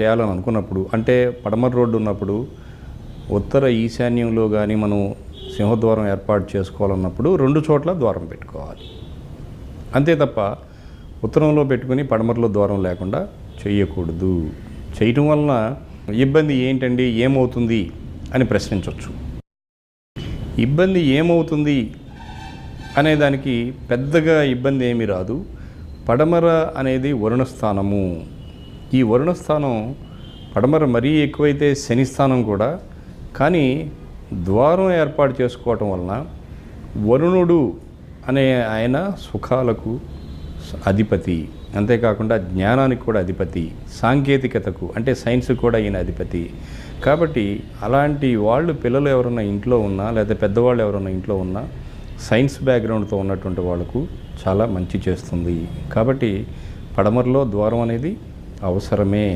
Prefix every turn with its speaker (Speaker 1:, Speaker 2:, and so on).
Speaker 1: చేయాలని అనుకున్నప్పుడు అంటే పడమర రోడ్డు ఉన్నప్పుడు ఉత్తర ఈశాన్యంలో కానీ మనం సింహద్వారం ఏర్పాటు చేసుకోవాలన్నప్పుడు రెండు చోట్ల ద్వారం పెట్టుకోవాలి. అంతే తప్ప ఉత్తరంలో పెట్టుకుని పడమరలో ద్వారం లేకుండా చేయకూడదు చేయటం వలన ఇబ్బంది ఏంటండి? ఏమవుతుంది? అని ప్రశ్నించవచ్చు ఇబ్బంది ఏమవుతుంది? అనే దానికి పెద్దగా ఇబ్బంది ఏమీ రాదు. పడమర అనేది వరుణ స్థానము ఈ వరుణ స్థానం పడమర మరీ ఎక్కువైతే శని స్థానం కూడా. కానీ ద్వారం ఏర్పాటు చేసుకోవటం వలన వరుణుడు అనే ఆయన సుఖాలకు అధిపతి. అంతేకాకుండా జ్ఞానానికి కూడా అధిపతి. సాంకేతికతకు అంటే సైన్స్ కూడా ఈయన అధిపతి. కాబట్టి అలాంటి వాళ్ళు పిల్లలు ఎవరన్నా ఇంట్లో ఉన్నా లేదా పెద్దవాళ్ళు ఎవరన్నా ఇంట్లో ఉన్నా సైన్స్ బ్యాక్గ్రౌండ్తో ఉన్నటువంటి వాళ్ళకు చాలా మంచి చేస్తుంది. కాబట్టి పడమరలో ద్వారం అనేది అవసరమే